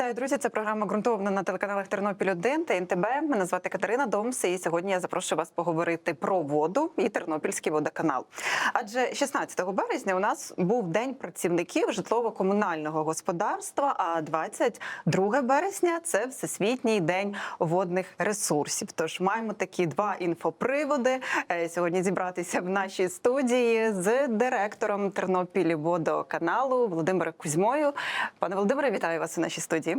Вітаю, друзі! Це програма ґрунтовна на телеканалах Тернопіль 1 та НТБ. Мене звати Катерина Домс, і сьогодні я запрошую вас поговорити про воду і Тернопільський водоканал. Адже 16 березня у нас був день працівників житлово-комунального господарства. А 22 березня це всесвітній день водних ресурсів. Тож маємо такі два інфоприводи е, сьогодні зібратися в нашій студії з директором Тернопіль водоканалу Володимиром Кузьмою. Пане Володимире, вітаю вас у нашій студії.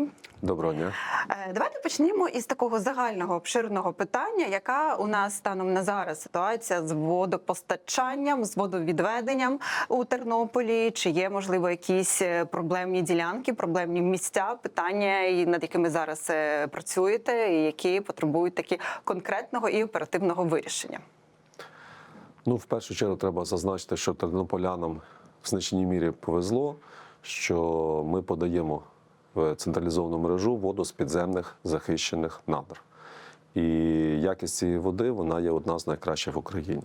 Доброго дня. Е, Давайте почнімо із такого загального обширного питання, яка у нас станом на зараз ситуація з водопостачанням, з водовідведенням у Тернополі. Чи є можливо якісь е, проблемні ділянки, проблемні місця, питання, над якими зараз е, працюєте, і які потребують такі конкретного і оперативного вирішення? Ну, в першу чергу, треба зазначити, що тернополянам в значній мірі повезло, що ми подаємо в централізовану мережу воду з підземних захищених надр. І якість цієї води вона є одна з найкращих в Україні.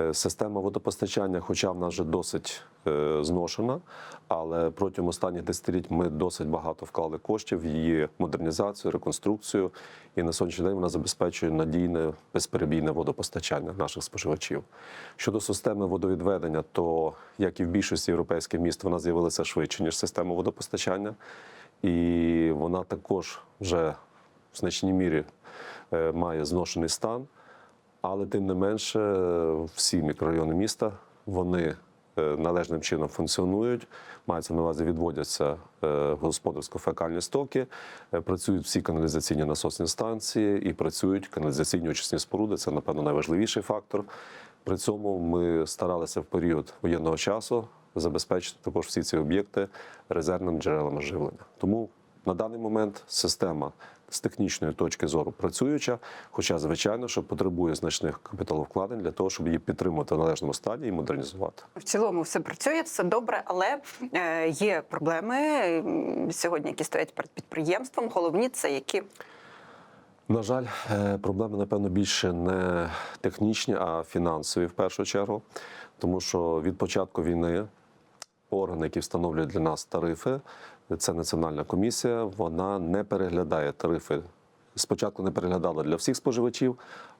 Е, Система водопостачання, хоча в нас вже досить е, зношена, але протягом останніх десятиліть ми досить багато вклали коштів в її модернізацію, реконструкцію, і на сьогоднішній день вона забезпечує надійне безперебійне водопостачання наших споживачів. Щодо системи водовідведення, то як і в більшості європейських міст, вона з'явилася швидше ніж система водопостачання, і вона також вже в значній мірі е, має зношений стан. Але тим не менше, всі мікрорайони міста вони е, належним чином функціонують. Мається на увазі, відводяться е, господарсько-фекальні стоки, е, працюють всі каналізаційні насосні станції і працюють каналізаційні очисні споруди. Це, напевно, найважливіший фактор. При цьому ми старалися в період воєнного часу забезпечити також всі ці об'єкти резервними джерелами живлення. Тому на даний момент система з технічної точки зору працююча, хоча, звичайно, що потребує значних капіталовкладень для того, щоб її підтримувати в належному стані і модернізувати. В цілому все працює, все добре, але е, є проблеми сьогодні, які стоять перед підприємством. Головні це які На жаль, е, проблеми, напевно, більше не технічні, а фінансові в першу чергу. Тому що від початку війни органи, які встановлюють для нас тарифи, це Національна комісія, вона не переглядає тарифи. Спочатку не переглядала для всіх споживачів,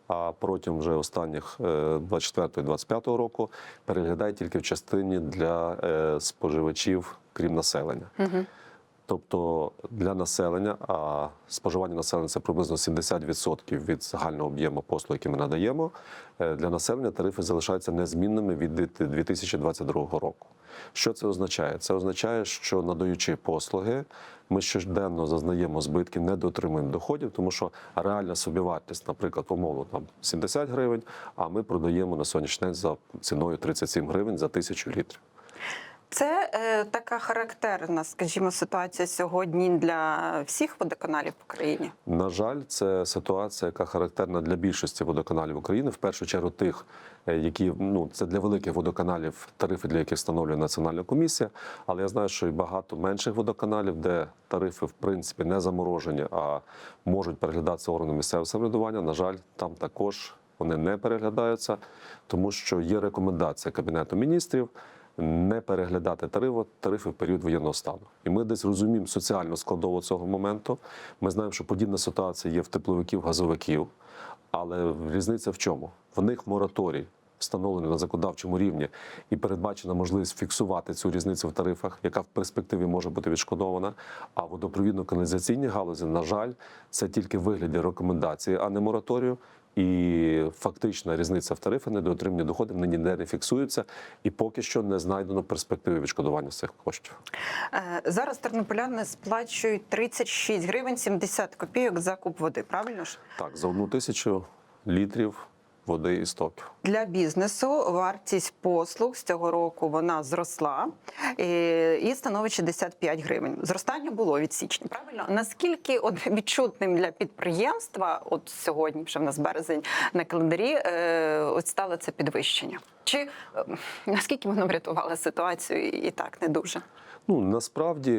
а протягом вже останніх 24-25 року переглядає тільки в частині для е, споживачів, крім населення. Тобто для населення, а споживання населення це приблизно 70% від загального об'єму послуг, які ми надаємо. е, Для населення тарифи залишаються незмінними від 2022 року. Що це означає? Це означає, що надаючи послуги, ми щоденно зазнаємо збитків, не дотримуємо доходів, тому що реальна собівартість, наприклад, умовно там 70 гривень, а ми продаємо на сьогоднішній день за ціною 37 гривень за тисячу літрів. Це е, така характерна, скажімо, ситуація сьогодні для всіх водоканалів в Україні. На жаль, це ситуація, яка характерна для більшості водоканалів України. В першу чергу тих, е, які ну це для великих водоканалів, тарифи для яких встановлює національна комісія. Але я знаю, що і багато менших водоканалів, де тарифи в принципі не заморожені, а можуть переглядатися органами місцевого самоврядування. На жаль, там також вони не переглядаються, тому що є рекомендація Кабінету міністрів. Не переглядати тарифи, тарифи в період воєнного стану, і ми десь розуміємо соціальну складову цього моменту. Ми знаємо, що подібна ситуація є в тепловиків, газовиків, але різниця в чому? В них мораторій встановлений на законодавчому рівні і передбачена можливість фіксувати цю різницю в тарифах, яка в перспективі може бути відшкодована. А водопровідно-каналізаційні галузі, на жаль, це тільки в вигляді рекомендації, а не мораторію. І фактична різниця в тарифи недоотримані доходи ніде не фіксуються, і поки що не знайдено перспективи відшкодування цих коштів. Е, Зараз тернополяни сплачують 36 гривень 70 копійок за куб води. Правильно ж Так, за одну тисячу літрів води і стоків. для бізнесу вартість послуг з цього року вона зросла е, і становить 65 гривень. Зростання було від січня. Правильно наскільки от відчутним для підприємства, от сьогодні, вже в нас березень на календарі, е, от стало це підвищення? Чи е, наскільки воно врятувало ситуацію і так не дуже? Ну насправді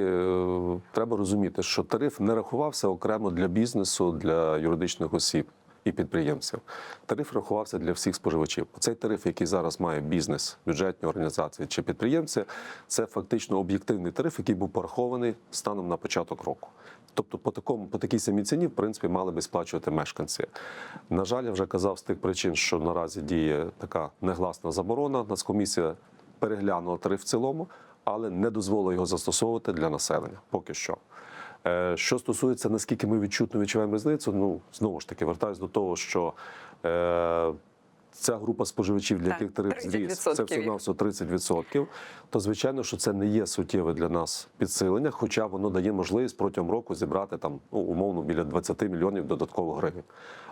треба розуміти, що тариф не рахувався окремо для бізнесу, для юридичних осіб. І підприємців. Тариф рахувався для всіх споживачів. Цей тариф, який зараз має бізнес, бюджетні організації чи підприємці, це фактично об'єктивний тариф, який був порахований станом на початок року. Тобто, по такому по такій самій ціні, в принципі, мали би сплачувати мешканці. На жаль, я вже казав з тих причин, що наразі діє така негласна заборона. Нацкомісія переглянула тариф в цілому, але не дозволила його застосовувати для населення поки що. Е, Що стосується, наскільки ми відчутно відчуваємо різницю, ну знову ж таки вертаюсь до того, що е, ця група споживачів, для Так, яких тариф зріс, це 30% всього навсього 30%, то звичайно, що це не є суттєве для нас підсилення, хоча воно дає можливість протягом року зібрати там ну, умовно біля 20 мільйонів додаткових гривень.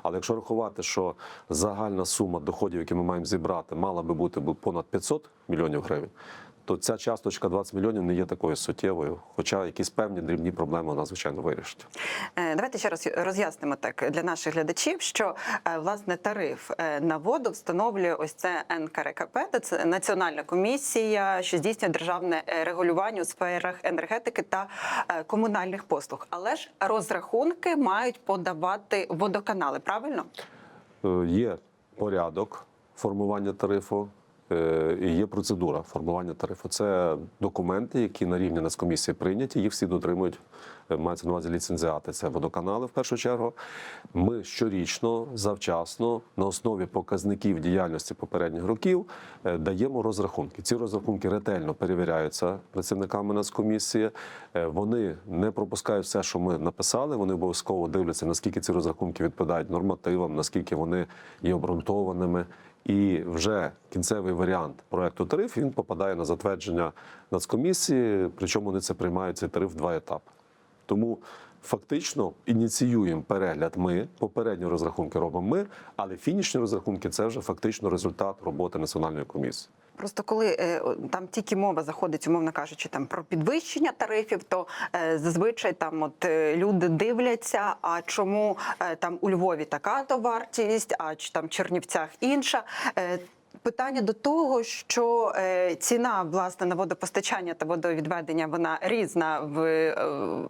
Але якщо рахувати, що загальна сума доходів, які ми маємо зібрати, мала би бути понад 500 мільйонів гривень. То ця часточка 20 мільйонів не є такою суттєвою, хоча якісь певні дрібні проблеми вона звичайно вирішить. Е, Давайте ще раз роз'яснимо так для наших глядачів, що е, власне тариф е, на воду встановлює ось це НКРКП, це Національна комісія, що здійснює державне регулювання у сферах енергетики та комунальних послуг. Але ж розрахунки мають подавати водоканали, правильно? Є порядок формування тарифу. Е, І є процедура формування тарифу. Це документи, які на рівні Нацкомісії прийняті, їх всі дотримують. е, Мається на увазі ліцензіати. Це водоканали в першу чергу. Ми щорічно, завчасно, на основі показників діяльності попередніх років е, даємо розрахунки. Ці розрахунки ретельно перевіряються працівниками Нацкомісії. Вони не пропускають все, що ми написали. Вони обов'язково дивляться, наскільки ці розрахунки відповідають нормативам, наскільки вони є обґрунтованими. І вже кінцевий варіант проекту тариф він попадає на затвердження Нацкомісії, причому вони це приймають цей тариф два етапи. Тому фактично ініціюємо перегляд ми, попередні розрахунки робимо ми, але фінішні розрахунки це вже фактично результат роботи національної комісії. Просто коли е, там тільки мова заходить, умовно кажучи, там про підвищення тарифів, то е, зазвичай там от е, люди дивляться, а чому там у Львові така то вартість, а чи там в Чернівцях інша. Питання до того, що ціна власне на водопостачання та водовідведення вона різна в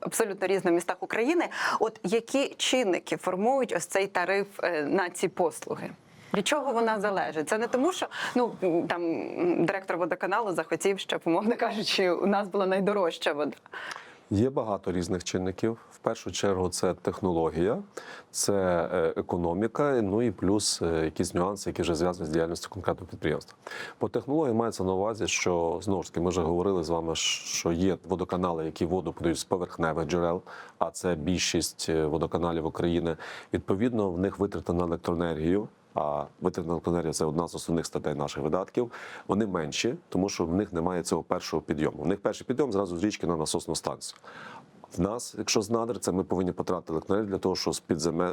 абсолютно різних містах України. От які чинники формують ось цей тариф на ці послуги? Від чого вона залежить? Це не тому, що ну там директор водоканалу захотів, щоб, умовно кажучи, у нас була найдорожча вода. Є багато різних чинників. В першу чергу це технологія, це е, економіка, ну і плюс е, якісь нюанси, які вже зв'язані з діяльністю конкретного підприємства. По технології мається на увазі, що знову ж таки ми вже говорили з вами, що є водоканали, які воду подають з поверхневих джерел, а це більшість е, водоканалів України. Відповідно, в них витрати на електроенергію. А на – це одна з основних статей наших видатків. Вони менші, тому що в них немає цього першого підйому. У них перший підйом зразу з річки на насосну станцію. В нас, якщо з надр, це ми повинні потратити електронерію для того, щоб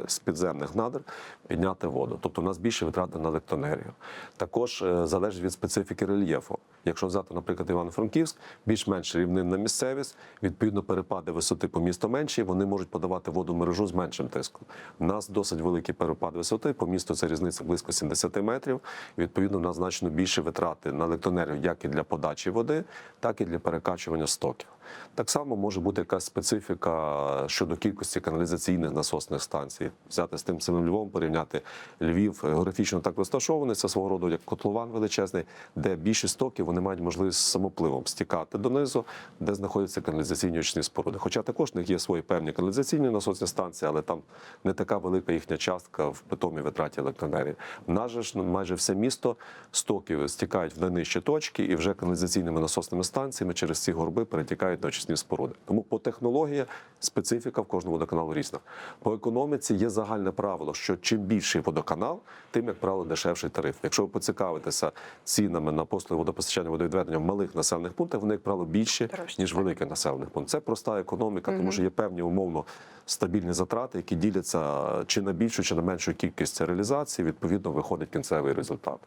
з, підземних надр підняти воду. Тобто у нас більше витрати на електроенергію. Також е, залежить від специфіки рельєфу. Якщо взяти, наприклад, Івано-Франківськ, більш-менш рівнинна місцевість, відповідно, перепади висоти по місту менші, вони можуть подавати воду в мережу з меншим тиском. У нас досить великий перепад висоти, по місту це різниця близько 70 метрів. Відповідно, у нас значно більше витрати на електроенергію як і для подачі води, так і для перекачування стоків. Так само може бути якась специфіка щодо кількості каналізаційних насосних станцій. Взяти з тим самим Львовом, порівняти Львів географічно так розташований, це свого роду як котлован величезний, де більше стоків вони мають можливість самопливом стікати донизу, де знаходяться каналізаційні очні споруди. Хоча також в них є свої певні каналізаційні насосні станції, але там не така велика їхня частка в питомій витраті електроенергії. Нас ж ну, майже все місто стоків стікають в найнижчі точки, і вже каналізаційними насосними станціями через ці горби перетікають на очисні споруди. Тому по технології специфіка в кожному водоканалу різна. По економіці є загальне правило, що чим більший водоканал, тим, як правило, дешевший тариф. Якщо ви поцікавитеся цінами на послуги водопостачання водовідведення в малих населених пунктах, вони, як правило, більші, ніж так. великих населених пунктів. Це проста економіка, тому що є певні умовно стабільні затрати, які діляться чи на більшу, чи на меншу кількість реалізації. Відповідно, виходить кінцевий результат.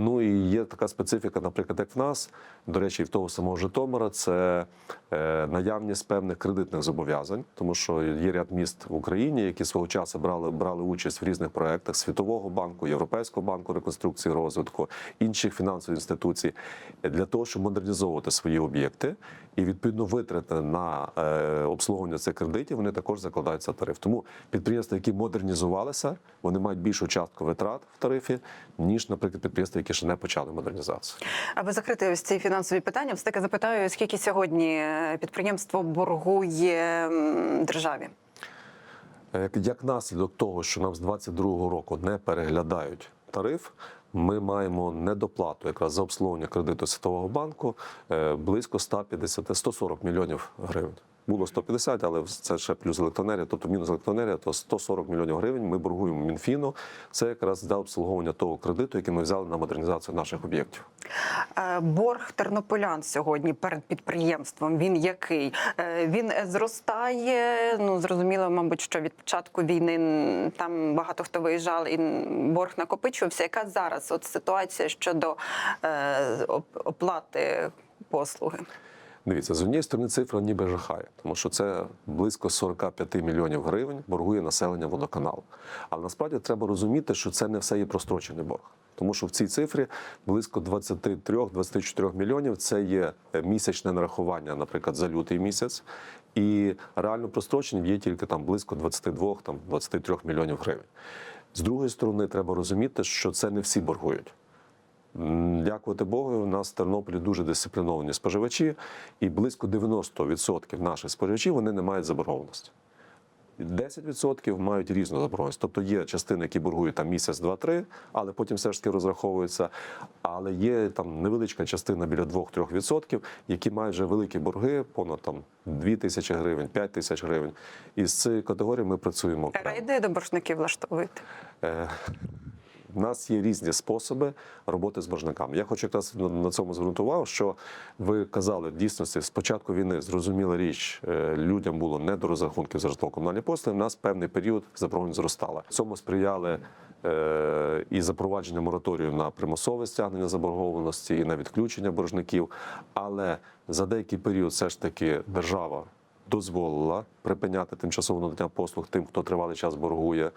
Ну і є така специфіка, наприклад, як в нас, до речі, в того самого Житомира, це е, наявність певних кредитних зобов'язань, тому що є ряд міст в Україні, які свого часу брали, брали участь в різних проєктах Світового банку, Європейського банку реконструкції і розвитку, інших фінансових інституцій, для того, щоб модернізовувати свої об'єкти. І відповідно витрати на е, обслуговування цих кредитів вони також закладаються в тариф. Тому підприємства, які модернізувалися, вони мають більшу частку витрат в тарифі, ніж, наприклад, підприємства, які ще не почали модернізацію. Аби закрити ось ці фінансові питання, все таки запитаю, скільки сьогодні е, підприємство боргує державі? Е, Як, наслідок того, що нам з 22-го року не переглядають тариф, ми маємо недоплату якраз за обслуговування кредиту Світового банку е, близько 150-140 мільйонів гривень. Було 150, але це ще плюс електроенергія, тобто мінус електроенергія, то 140 мільйонів гривень ми боргуємо Мінфіну. Це якраз за обслуговування того кредиту, який ми взяли на модернізацію наших об'єктів. Е, Борг тернополян сьогодні перед підприємством. Він який? Е, Він зростає. Ну зрозуміло, мабуть, що від початку війни там багато хто виїжджав, і борг накопичувався. Яка зараз от ситуація щодо е, оплати послуги? Дивіться, з однієї сторони цифра ніби жахає, тому що це близько 45 мільйонів гривень боргує населення водоканалу. Але насправді треба розуміти, що це не все є прострочений борг. Тому що в цій цифрі близько 23-24 мільйонів це є е, місячне нарахування, наприклад, за лютий місяць, і реально прострочень є тільки там близько 22-23 мільйонів гривень. З другої сторони, треба розуміти, що це не всі боргують. Дякувати Богу, у нас в Тернополі дуже дисципліновані споживачі, і близько 90% наших споживачів вони не мають заборгованості. 10% мають різну заборгованість. Тобто є частини, які боргують там місяць, два-три, але потім все ж таки розраховуються. Але є там невеличка частина біля 2-3%, які мають вже великі борги, понад там 2 тисячі гривень, 5 тисяч гривень. І з цієї категорії ми працюємо. Рейди до боржників влаштовуєте? У нас є різні способи роботи з боржниками. Я хочу якраз на- цьому звернути увагу, що ви казали в дійсності з початку війни зрозуміла річ, е, людям було не до розрахунків за житлово-комунальні послуги. У нас певний період заборгованість зростала. Цьому сприяли е, і запровадження мораторію на примусове стягнення заборгованості, і на відключення боржників. Але за деякий період все ж таки держава дозволила припиняти тимчасово надання послуг тим, хто тривалий час боргує.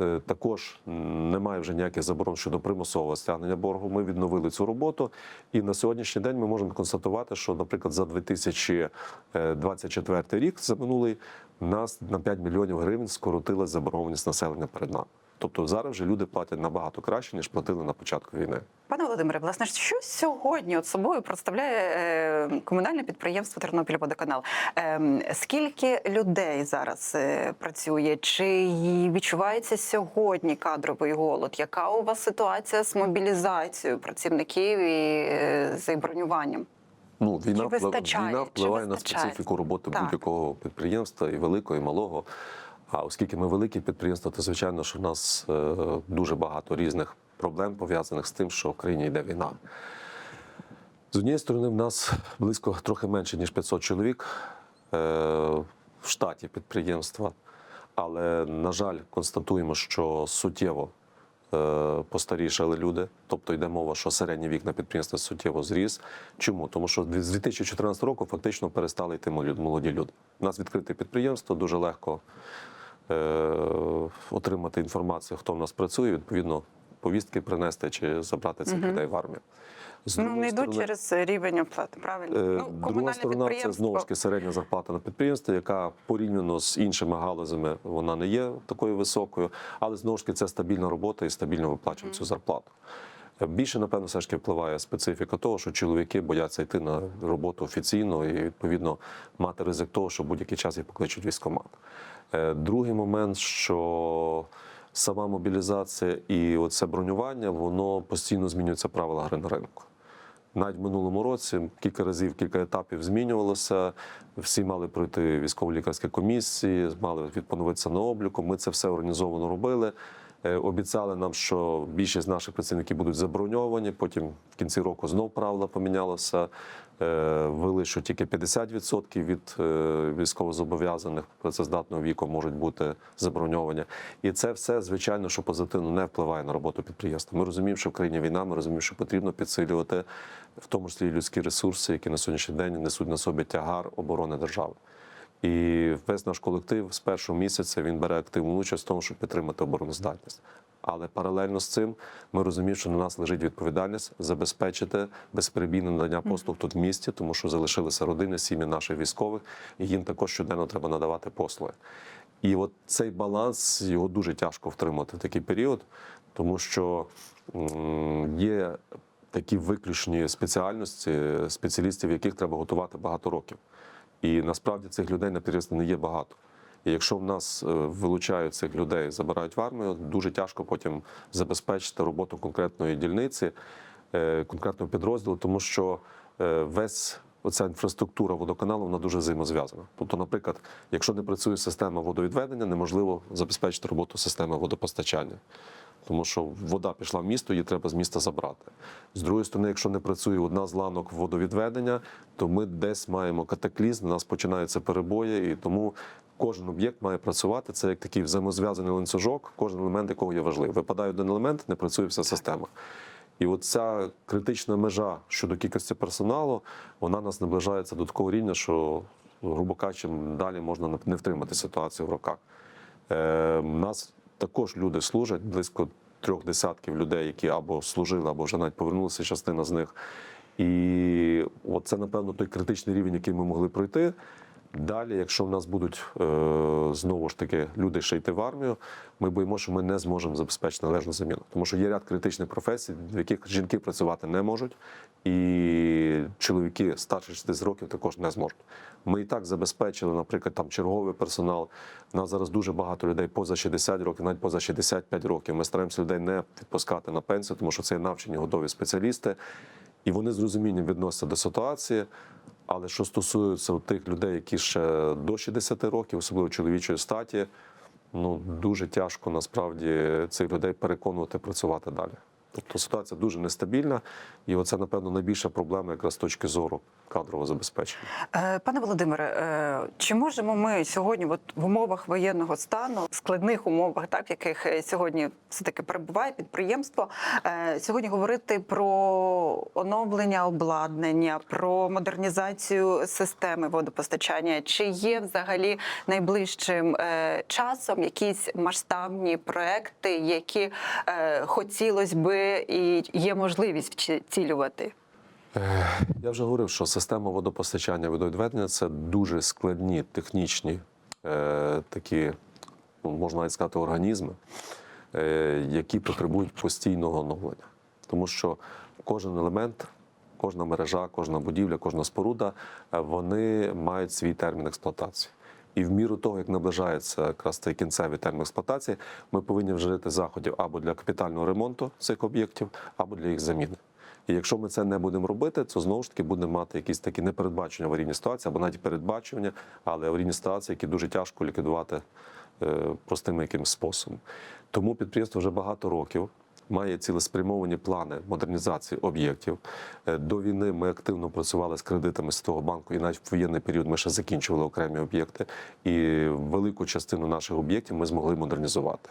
Е, Також немає вже ніяких заборон щодо примусового стягнення боргу. Ми відновили цю роботу, і на сьогоднішній день ми можемо констатувати, що, наприклад, за 2024 рік, за минулий, нас на 5 мільйонів гривень скоротила заборгованість населення перед нами. Тобто зараз вже люди платять набагато краще ніж платили на початку війни. Пане Володимире, власне, що сьогодні от собою представляє е, комунальне підприємство Тернопільводоканал? Е, скільки людей зараз е, працює? Чи відчувається сьогодні кадровий голод? Яка у вас ситуація з мобілізацією працівників і е, з бронюванням? Ну, війна, війна впливає на специфіку роботи будь-якого підприємства, і великого, і малого. А оскільки ми велике підприємство, то звичайно, що в нас е, дуже багато різних проблем пов'язаних з тим, що в країні йде війна. З однієї сторони, в нас близько трохи менше ніж 500 чоловік е, в штаті підприємства. Але, на жаль, констатуємо, що суттєво е, постарішали люди. Тобто йде мова, що середній вік на підприємстві суттєво зріс. Чому? Тому що з 2014 року фактично перестали йти молоді люди. У нас відкрите підприємство, дуже легко отримати інформацію, хто в нас працює, відповідно, повістки принести чи забрати цих людей в армію. З Ну не йдуть через рівень оплати, правильно? Е, ну, Друга сторона це знову ж таки середня зарплата на підприємстві, яка порівняно з іншими галузями вона не є такою високою, але знову ж таки це стабільна робота і стабільно виплачують цю зарплату. Е, Більше, напевно, все ж таки впливає специфіка того, що чоловіки бояться йти на роботу офіційно і відповідно мати ризик того, що будь-який час їх покличуть в військкомат. Е, Другий момент, що сама мобілізація і оце бронювання, воно постійно змінюється правила гри на ринку. Навіть в минулому році кілька разів, кілька етапів змінювалося. Всі мали пройти військово-лікарські комісії, мали відповідатися на обліку. Ми це все організовано робили. Е, Обіцяли нам, що більшість наших працівників будуть заброньовані. Потім в кінці року знов правила помінялося. Е, Ввели, що тільки 50% від е, військовозобов'язаних працездатного віку можуть бути заброньовані. І це все, звичайно, що позитивно не впливає на роботу підприємства. Ми розуміємо, що в країні війна, ми розуміємо, що потрібно підсилювати в тому числі людські ресурси, які на сьогоднішній день несуть на собі тягар оборони держави. І весь наш колектив з першого місяця він бере активну участь в тому, щоб підтримати обороноздатність. Але паралельно з цим ми розуміємо, що на нас лежить відповідальність забезпечити безперебійне надання послуг тут в місті, тому що залишилися родини, сім'ї наших військових, і їм також щоденно треба надавати послуги. І от цей баланс його дуже тяжко втримати в такий період, тому що є такі виключні спеціальності спеціалістів, яких треба готувати багато років. І насправді цих людей на підприємстві не є багато. І якщо в нас е, вилучають цих людей, забирають в армію, дуже тяжко потім забезпечити роботу конкретної дільниці, е, конкретного підрозділу, тому що е, весь оця інфраструктура водоканалу вона дуже взаємозв'язана. Тобто, наприклад, якщо не працює система водовідведення, неможливо забезпечити роботу системи водопостачання. Тому що вода пішла в місто, її треба з міста забрати. З другої сторони, якщо не працює одна з ланок водовідведення, то ми десь маємо катаклізм, у нас починаються перебої, і тому кожен об'єкт має працювати. Це як такий взаємозв'язаний ланцюжок, кожен елемент якого є важливий. Випадає один елемент, не працює вся система. І от ця критична межа щодо кількості персоналу, вона нас наближається до такого рівня, що, грубо кажучи, далі можна не втримати ситуацію в руках. Е, нас також люди служать, близько трьох десятків людей, які або служили, або вже навіть повернулися, частина з них. І от це, напевно, той критичний рівень, який ми могли пройти. Далі, якщо в нас будуть е, знову ж таки люди ще йти в армію, ми боїмо, що ми не зможемо забезпечити належну заміну. Тому що є ряд критичних професій, в яких жінки працювати не можуть, і чоловіки старше 60 років також не зможуть. Ми і так забезпечили, наприклад, там черговий персонал. У нас зараз дуже багато людей поза 60 років, навіть поза 65 років. Ми стараємося людей не відпускати на пенсію, тому що це навчені готові спеціалісти, і вони з розумінням відносяться до ситуації. Але що стосується тих людей, які ще до 60 років, особливо чоловічої статі, ну дуже тяжко насправді цих людей переконувати працювати далі. Тобто ситуація дуже нестабільна, і оце, напевно, найбільша проблема якраз з точки зору кадрового забезпечення. Е, Пане Володимире, е, чи можемо ми сьогодні, от в умовах воєнного стану, складних умовах, так в яких е, сьогодні все таки перебуває підприємство, сьогодні говорити про оновлення обладнання, про модернізацію системи водопостачання? Чи є взагалі найближчим часом якісь масштабні проекти, які е, хотілося і є можливість вчи- втілювати? Я вже говорив, що система водопостачання водовідведення це дуже складні технічні е, такі, ну, можна навіть сказати, організми, е, які потребують постійного оновлення. Тому що кожен елемент, кожна мережа, кожна будівля, кожна споруда, е, вони мають свій термін експлуатації. І в міру того, як наближається якраз цей кінцевий термін експлуатації, ми повинні вжити заходів або для капітального ремонту цих об'єктів, або для їх заміни. І якщо ми це не будемо робити, то знову ж таки будемо мати якісь такі непередбачені аварійні ситуації, або навіть передбачування, але аварійні ситуації, які дуже тяжко ліквідувати е, простим якимось способом. Тому підприємство вже багато років. Має цілеспрямовані плани модернізації об'єктів. Е, До війни ми активно працювали з кредитами Світового банку, і навіть в воєнний період ми ще закінчували окремі об'єкти. І велику частину наших об'єктів ми змогли модернізувати.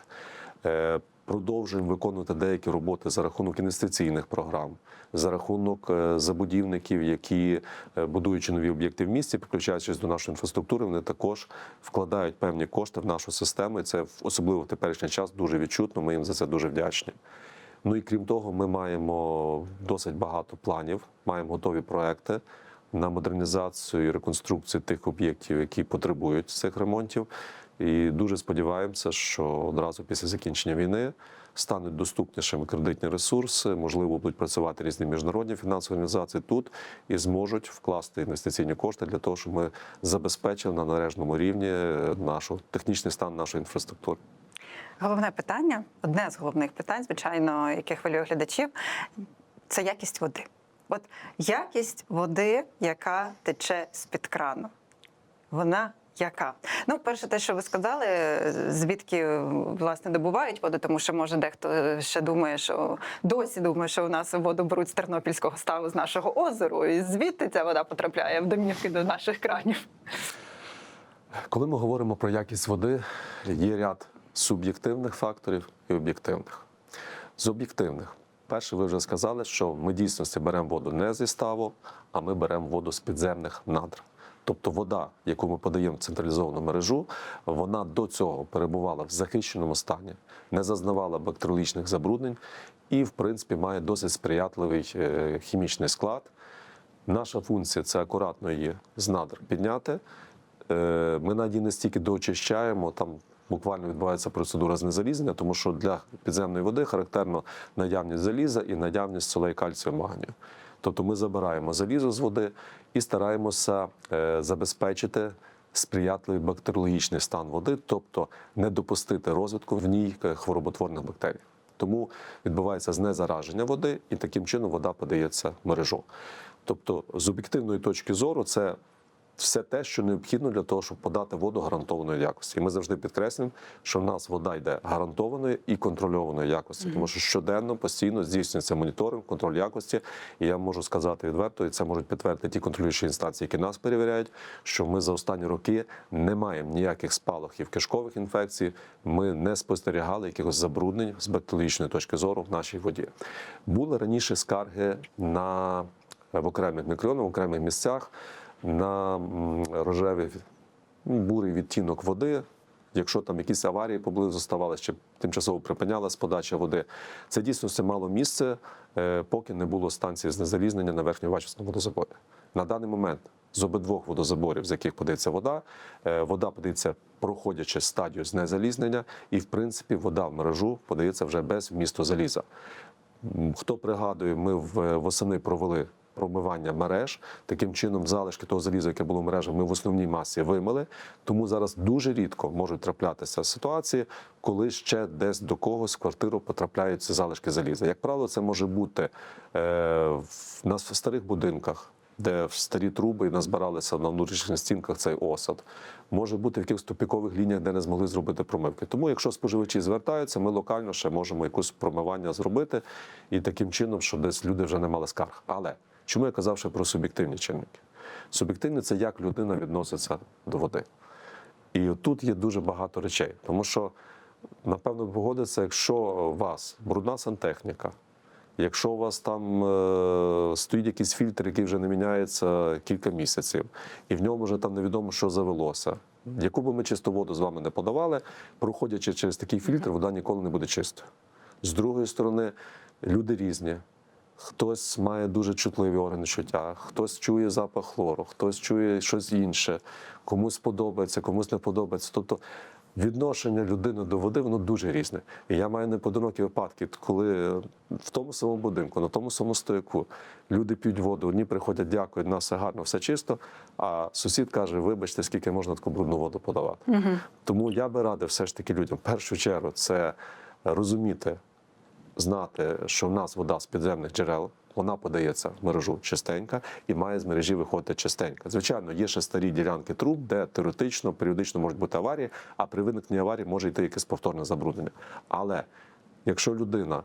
Продовжуємо виконувати деякі роботи за рахунок інвестиційних програм, за рахунок е, забудівників, які е, будуючи нові об'єкти в місті, підключаючись до нашої інфраструктури, вони також вкладають певні кошти в нашу систему. І це особливо в теперішній час дуже відчутно. Ми їм за це дуже вдячні. Ну і крім того, ми маємо досить багато планів, маємо готові проекти на модернізацію і реконструкцію тих об'єктів, які потребують цих ремонтів. І дуже сподіваємося, що одразу після закінчення війни стануть доступнішими кредитні ресурси, можливо, будуть працювати різні міжнародні фінансові організації тут і зможуть вкласти інвестиційні кошти для того, щоб ми забезпечили на належному рівні нашу технічний стан нашої інфраструктури. Головне питання, одне з головних питань, звичайно, яке хвилює глядачів, це якість води. От якість води, яка тече з-під крану. Вона яка? Ну, перше, те, що ви сказали, звідки власне добувають воду, тому що може дехто ще думає, що досі думає, що у нас воду беруть з Тернопільського ставу з нашого озеру, і звідти ця вода потрапляє в домівки до наших кранів. Коли ми говоримо про якість води, є ряд суб'єктивних факторів і об'єктивних. З об'єктивних, перше, ви вже сказали, що ми дійсності беремо воду не зі ставу, а ми беремо воду з підземних надр. Тобто вода, яку ми подаємо в централізовану мережу, вона до цього перебувала в захищеному стані, не зазнавала бактеріологічних забруднень і, в принципі, має досить сприятливий е, хімічний склад. Наша функція це акуратно її з надр підняти. Е, Ми навіть не стільки доочищаємо, там буквально відбувається процедура знезалізнення, тому що для підземної води характерно наявність заліза і наявність солей кальцію магнію. Тобто ми забираємо залізо з води і стараємося е, забезпечити сприятливий бактеріологічний стан води, тобто не допустити розвитку в ній е, хвороботворних бактерій. Тому відбувається знезараження води, і таким чином вода подається в мережу. Тобто, з об'єктивної точки зору, це все те, що необхідно для того, щоб подати воду гарантованої якості. І ми завжди підкреслюємо, що в нас вода йде гарантованої і контрольованої якості, тому що щоденно постійно здійснюється моніторинг, контроль якості. І я можу сказати відверто, і це можуть підтвердити ті контролюючі інстанції, які нас перевіряють, що ми за останні роки не маємо ніяких спалахів кишкових інфекцій. Ми не спостерігали якихось забруднень з бактеріологічної точки зору в нашій воді. Були раніше скарги на в окремих мікрорайонах, в окремих місцях на рожевий ну, бурий відтінок води. Якщо там якісь аварії поблизу ставалися, чи тимчасово припинялась подача води, це дійсно все мало місце, е, поки не було станції знезалізнення на верхньовачесному водозаборі. На даний момент з обидвох водозаборів, з яких подається вода, е, вода подається, проходячи стадію знезалізнення, і в принципі вода в мережу подається вже без вмісту заліза. Хто пригадує, ми в- восени провели промивання мереж. Таким чином, залишки того заліза, яке було в мережах, ми в основній масі вимили. Тому зараз дуже рідко можуть траплятися ситуації, коли ще десь до когось в квартиру потрапляють ці залишки заліза. Як правило, це може бути е, в на старих будинках. Де в старі труби назбиралися на внутрішніх стінках цей осад, може бути в якихось тупікових лініях, де не змогли зробити промивки. Тому, якщо споживачі звертаються, ми локально ще можемо якусь промивання зробити і таким чином, щоб десь люди вже не мали скарг. Але чому я казав ще про суб'єктивні чинники? Суб'єктивні це як людина відноситься до води. І тут є дуже багато речей, тому що, напевно, погодиться, якщо у вас брудна сантехніка, якщо у вас там е, стоїть якийсь фільтр, який вже не міняється кілька місяців, і в ньому вже там невідомо, що завелося. Яку би ми чисту воду з вами не подавали, проходячи через такий фільтр, вода ніколи не буде чистою. З другої сторони, люди різні. Хтось має дуже чутливі органи чуття, хтось чує запах хлору, хтось чує щось інше, комусь подобається, комусь не подобається. Тобто відношення людини до води воно дуже різне. І я маю неподинокі випадки, коли в тому самому будинку, на тому самому стояку люди п'ють воду, одні приходять, дякують, на все гарно, все чисто. А сусід каже: вибачте, скільки можна таку брудну воду подавати. Тому я би радив все ж таки людям в першу чергу це розуміти знати, що в нас вода з підземних джерел. Вона подається в мережу чистенька і має з мережі виходити чистенька. Звичайно, є ще старі ділянки труб, де теоретично періодично можуть бути аварії, а при виникненні аварії може йти якесь повторне забруднення. Але якщо людина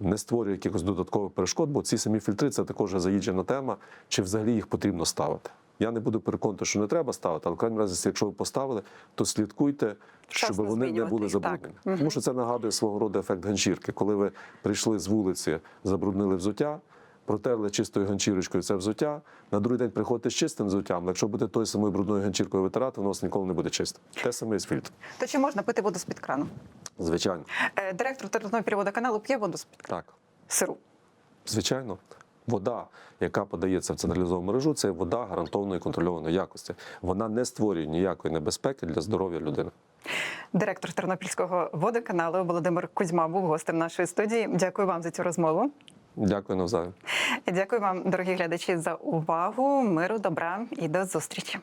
не створює якихось додаткових перешкод, бо ці самі фільтри це також заїджена тема, чи взагалі їх потрібно ставити. Я не буду переконати, що не треба ставити, але в крайній разі, якщо ви поставили, то слідкуйте, щоб Вчасно вони не були їх, так. забруднені. Тому що це нагадує свого роду ефект ганчірки. Коли ви прийшли з вулиці, забруднили взуття, протерли чистою ганчірочкою це взуття. На другий день приходите з чистим взуттям. але Якщо буде тою самою брудною ганчіркою витирати, воно у вас ніколи не буде чисте. Те саме і з фільтром. То чи можна пити воду з-під крану? Звичайно, Е, Директор Тернопільводоканалу п'є воду з-під крану? так. сиру. Звичайно, вода, яка подається в централізовану мережу, це вода гарантованої контрольованої якості. Вона не створює ніякої небезпеки для здоров'я людини. Директор Тернопільського водоканалу Володимир Кузьма був гостем нашої студії. Дякую вам за цю розмову. Дякую навзаєм. Дякую вам, дорогі глядачі, за увагу. Миру, добра і до зустрічі.